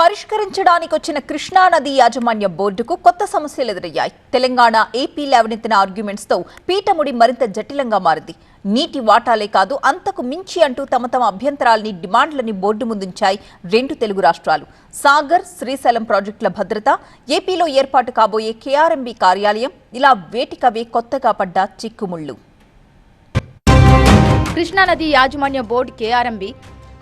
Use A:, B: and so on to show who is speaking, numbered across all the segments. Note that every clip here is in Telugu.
A: పరిష్కరించడానికి వచ్చిన కృష్ణానది యాజమాన్య బోర్డుకు కొత్త సమస్యలు ఎదురయ్యాయి. తెలంగాణ ఏపీ లేవనెత్తిన ఆర్గ్యుమెంట్స్తో పీఠముడి మరింత జటిలంగా మారింది. నీటి వాటాలే కాదు అంతకు మించి అంటూ తమ తమ అభ్యంతరాల్ని డిమాండ్లని బోర్డు ముందుంచాయి రెండు తెలుగు రాష్ట్రాలు. సాగర్ శ్రీశైలం ప్రాజెక్టుల భద్రత ఏపీలో ఏర్పాటు కాబోయే కేఆర్ఎంబీ కార్యాలయం ఇలా వేటికవే కొత్తగా పడ్డ చిక్కుముళ్ళు.
B: కృష్ణానది యాజమాన్య బోర్డు కేఆర్ఎంబి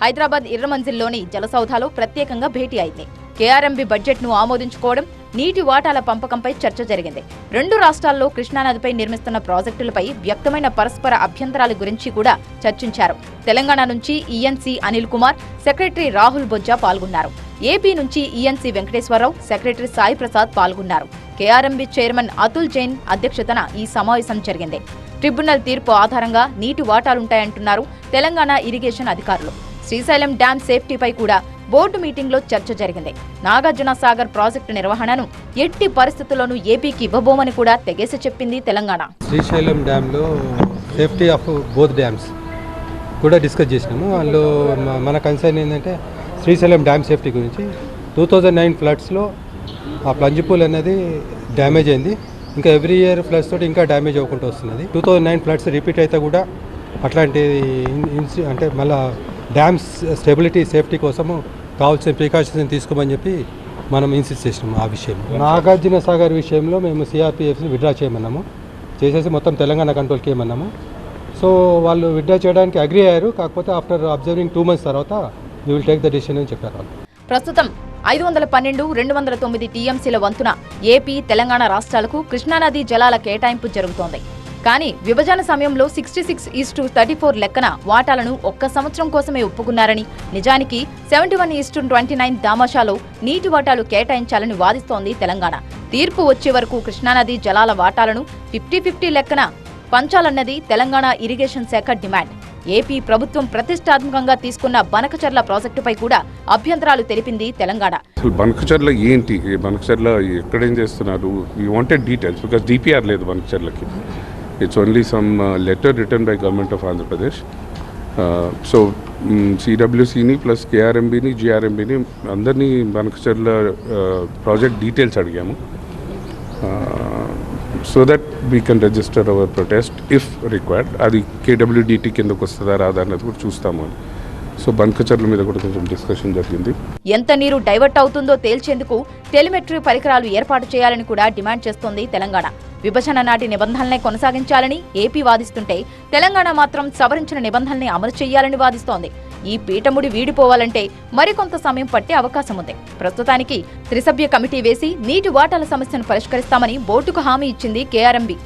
B: హైదరాబాద్ ఇర్రమంజిల్లోని జలసౌధాలో ప్రత్యేకంగా భేటీ అయింది. కేఆర్ఎంబి బడ్జెట్ను ఆమోదించుకోవడం నీటి వాటాల పంపకంపై చర్చ జరిగింది. రెండు రాష్ట్రాల్లో కృష్ణానదిపై నిర్మిస్తున్న ప్రాజెక్టులపై వ్యక్తమైన పరస్పర అభ్యంతరాల గురించి కూడా చర్చించారు. తెలంగాణ నుంచి ఈఎన్సీ అనిల్ కుమార్ సెక్రటరీ రాహుల్ బొజ్జా పాల్గొన్నారు. ఏపీ నుంచి ఈఎన్సీ వెంకటేశ్వరరావు సెక్రటరీ సాయి ప్రసాద్ పాల్గొన్నారు. కేఆర్ఎంబి చైర్మన్ అతుల్ జైన్ అధ్యక్షతన ఈ సమావేశం జరిగింది. ట్రిబ్యునల్ తీర్పు ఆధారంగా నీటి వాటాలుంటాయంటున్నారు తెలంగాణ ఇరిగేషన్ అధికారులు. శ్రీశైలం డ్యాం సేఫ్టీపై కూడా బోర్డు మీటింగ్లో చర్చ జరిగింది. నాగార్జున సాగర్ ప్రాజెక్టు నిర్వహణను ఎట్టి పరిస్థితుల్లోనూ ఏపీకి ఇవ్వబోమని కూడా తెగేసి చెప్పింది తెలంగాణ.
C: శ్రీశైలం డ్యామ్లో సేఫ్టీ ఆఫ్ బోత్ డ్యామ్స్ కూడా డిస్కస్ చేసినాము. అందులో మన కన్సర్న్ ఏంటంటే శ్రీశైలం డ్యామ్ సేఫ్టీ గురించి. టూ థౌజండ్ నైన్ ఫ్లడ్స్లో ఆ ప్లంజ్ పూల్ అనేది డ్యామేజ్ అయింది. ఇంకా ఎవ్రీ ఇయర్ ఫ్లడ్స్ తోటి ఇంకా డ్యామేజ్ అవ్వకుండా వస్తున్నది. Two thousand nine floods repeat అయితే కూడా అట్లాంటి ఇన్సి అంటే మళ్ళీ డ్యామ్స్ స్టెబిలిటీ సేఫ్టీ కోసము కావాల్సిన ప్రికాషన్స్ తీసుకోమని చెప్పి మనం ఇన్సిస్ట్ చేసినాము ఆ విషయం నాగార్జున సాగర్ విషయంలో మేము సిఆర్పిఎఫ్ని విడ్రా చేయమన్నాము. చేసేసి మొత్తం తెలంగాణ కంట్రోల్కి ఏమన్నాము. సో వాళ్ళు విడ్రా చేయడానికి అగ్రి అయ్యారు. కాకపోతే ఆఫ్టర్ అబ్జర్వింగ్ టూ మంత్స్ తర్వాత we will take the decision అని చెప్పారు వాళ్ళు.
B: ప్రస్తుతం ఐదు వందల పన్నెండు రెండు వందల తొమ్మిది టీఎంసీల వంతున ఏపీ తెలంగాణ రాష్ట్రాలకు కృష్ణానది జలాల కేటాయింపు జరుగుతోంది. కానీ విభజన సమయంలో sixty six is to thirty four లెక్కన వాటాలను ఒక్క సంవత్సరం కోసమే ఒప్పుకున్నారని నిజానికి seventy one is to twenty nine దామాషాలో నీటి వాటాలు కేటాయించాలని వాదిస్తోంది తెలంగాణ. తీర్పు వచ్చే వరకు కృష్ణానది జలాల వాటాలను ఫిఫ్టీ ఫిఫ్టీ లెక్కన పంచాలన్నది తెలంగాణ ఇరిగేషన్ శాఖ డిమాండ్. ఏపీ ప్రభుత్వం ప్రతిష్టాత్మకంగా తీసుకున్న బనకచర్ల ప్రాజెక్టుపై కూడా అభ్యంతరాలు తెలిపింది తెలంగాణ.
D: బనకచర్ల ఏంటి? బనకచర్ల ఎక్కడేం చేస్తున్నారు? You wanted details because DPR లేదు బనకచర్లకి. It's only some letter return by government of Andhra Pradesh so సిడబ్ల్యూసీని plus కేఆర్ఎంబీని జిఆర్ఎంబీని అందరినీ బనకచర్ల ప్రాజెక్ట్ డీటెయిల్స్ అడిగాము. So that we can register our protest if required అది కేడబ్ల్యూడిటీ కిందకు వస్తుందా రాదా అన్నది కూడా చూస్తాము అని. సో బంకచర్ల మీద కూడా కొంచెం డిస్కషన్ జరిగింది.
B: ఎంత నీరు డైవర్ట్ అవుతుందో తేల్చేందుకు టెలిమెట్రీ పరికరాలు ఏర్పాటు చేయాలని కూడా డిమాండ్ చేస్తోంది తెలంగాణ. విభజన నాటి నిబంధనలనే కొనసాగించాలని ఏపీ వాదిస్తుంటే తెలంగాణ మాత్రం సవరించిన నిబంధనల్ని అమలు చేయాలని వాదిస్తోంది. ఈ పీఠముడి వీడిపోవాలంటే మరికొంత సమయం పట్టే అవకాశం ఉంది ప్రస్తుతానికి త్రిసభ్య కమిటీ వేసి నీటి వాటాల సమస్యను పరిష్కరిస్తామని బోర్డుకు హామీ ఇచ్చింది కేఆర్ఎంబీ.